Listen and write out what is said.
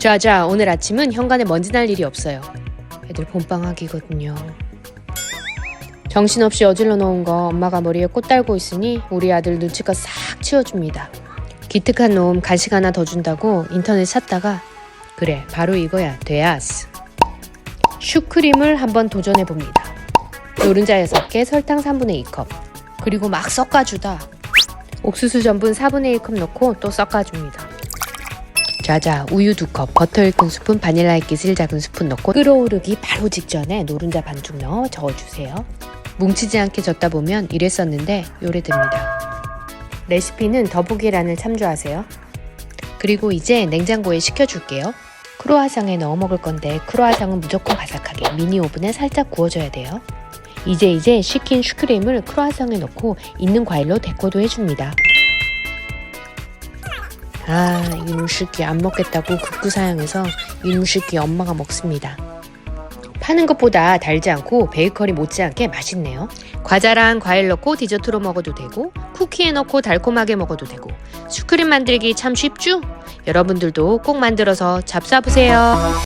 자자 오늘 아침은 현관에 먼지 날 일이 없어요. 애들 본방학이거든요. 정신없이 어질러 놓은 거 엄마가 머리에 꽃 달고 있으니 우리 아들 눈치껏 싹 치워줍니다. 기특한 놈 간식 하나 더 준다고 인터넷 찾다가 그래 바로 이거야 돼야스. 슈크림을 한번 도전해 봅니다. 노른자 6개, 설탕 3분의 2컵. 그리고 막 섞어주다. 옥수수 전분 4분의 1컵 넣고 또 섞어줍니다. 자자, 우유 2컵, 버터 1큰 스푼, 바닐라 액기스 1작은 스푼 넣고 끓어오르기 바로 직전에 노른자 반죽 넣어 저어주세요. 뭉치지 않게 젓다 보면 이랬었는데 요래 됩니다. 레시피는 더보기란을 참조하세요. 그리고 이제 냉장고에 식혀줄게요. 크로아상에 넣어 먹을 건데 크로아상은 무조건 바삭하게 미니 오븐에 살짝 구워줘야 돼요. 이제 이제 식힌 슈크림을 크로아상에 넣고 있는 과일로 데코도 해줍니다. 아, 이놈 새끼 안 먹겠다고 극구사양해서 이놈 새끼 엄마가 먹습니다. 파는 것보다 달지 않고 베이커리 못지않게 맛있네요. 과자랑 과일 넣고 디저트로 먹어도 되고 쿠키에 넣고 달콤하게 먹어도 되고 슈크림 만들기 참 쉽죠? 여러분들도 꼭 만들어서 잡숴보세요.